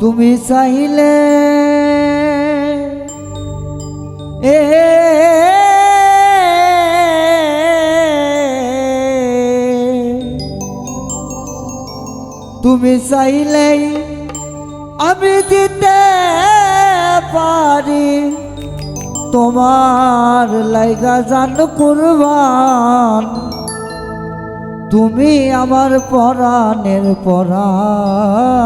তুমি চাইলে এ তুমি চাইলেই আমি দিতে পারি। তোমার লাইগা জান কুরবান, তুমি আমার পরাণের পরাণ।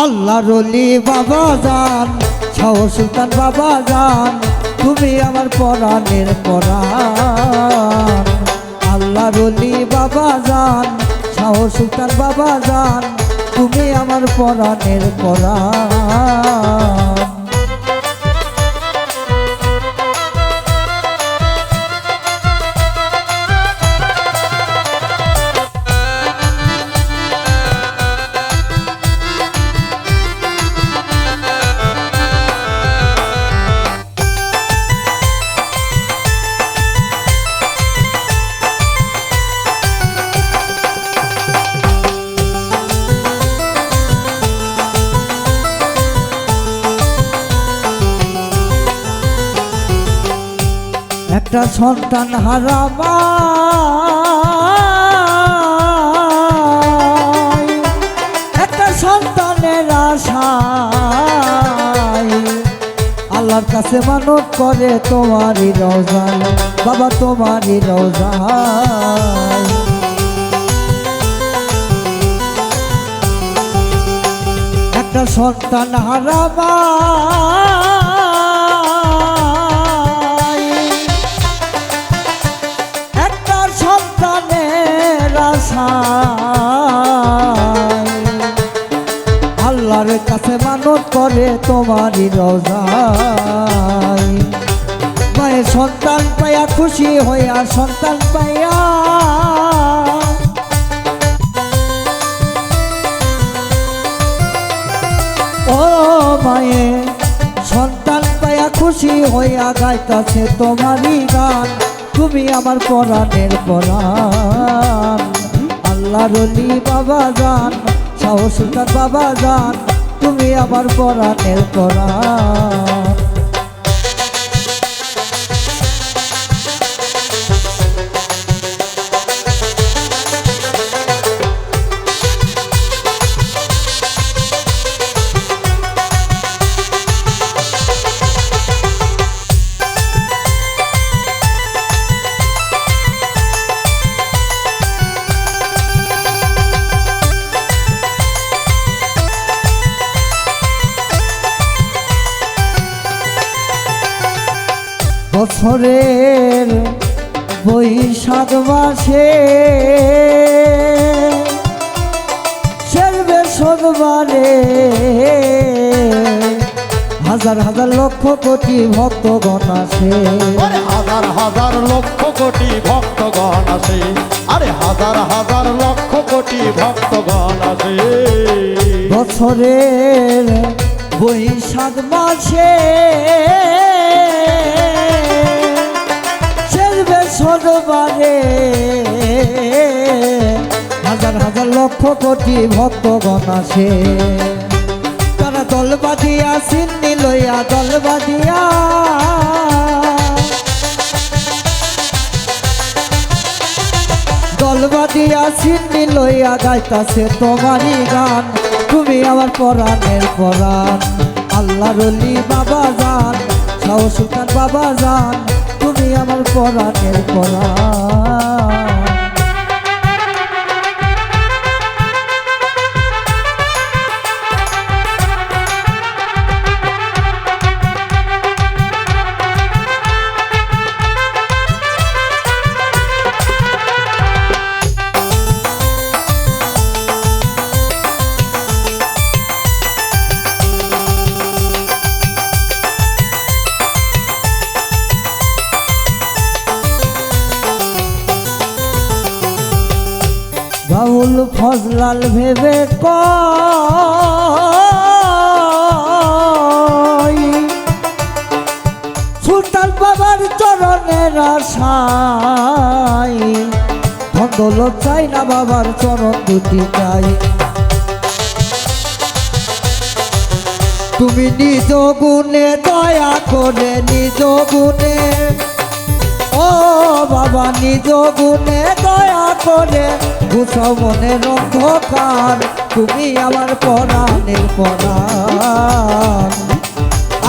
আল্লাহ রলি বাবা যান শাহ সুলতান বাবা যান তুমি আমার পরাণের পরাণ। আল্লাহ রলি বাবা যান শাহ সুলতান বাবা যান তুমি আমার পরাণের পরাণ। একটা সন্তান হারামা একটা সন্তানের আশায় আল্লাহর কাছে মানত করে তোমারই রোজায়। বাবা, তোমারই রোজায়। একটা সন্তান হারামা তোমারই রোজায় মায়ের সন্তান পাইয়া খুশি হইয়া সন্তান পাইয়া ও মায়ে, সন্তান পাইয়া খুশি হইয়া গাইতাছে তোমারই গান। তুমি আমার পরাণের পরাণ। আল্লাহ রলি বাবা যান শাহ বাবা যান তুমি আমার পরাণের পরাণ বছরের বৈশাখ মাসে সেরবে সোমবারে হাজার হাজার লক্ষ কোটি ভক্তগণ আসে আরে হাজার হাজার লক্ষ কোটি ভক্তগণ আছে। আরে হাজার হাজার লক্ষ কোটি ভক্তগণ আছে। বছরের বৈশাখ মাসে সেরবে সোমবারে হাজার হাজার লক্ষ কোটি ভক্তগণ আসে। তারা দল বাঁধিয়া সিন্নি লইয়া দল বাঁধিয়া দল বাঁধিয়া সিন্নি লইয়া গাইতাছে তোমারই গান। তুমি আমার পরাণের পরাণ। আল্লাহ রলি বাবা যান শাহ সুলতান বাবা যান তুমি আমার পরাণের পরাণ। বাউল ফজলাল ভেবে কয়, সুলতান বাবার চরণের আশায় ধন চাই না বাবার চরণ দুটি চাই। তুমি নিজ গুণে দয়া করে নিজ গুণে ও বাবা, নিজ গুণে দয়া করে ঘুষাও মনের অন্ধকার। তুমি আমার পরাণের পরাণ।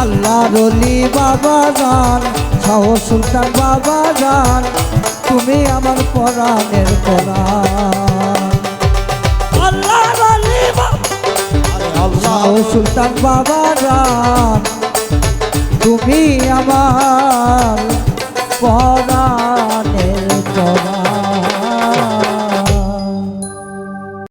আল্লাহ রলি বাবা জান শাহ সুলতান বাবা জান, তুমি আমার পরাণের পরাণ। আল্লাহ রলি আল্লাহ সুলতান বাবা জান, তুমি আমার পরাণ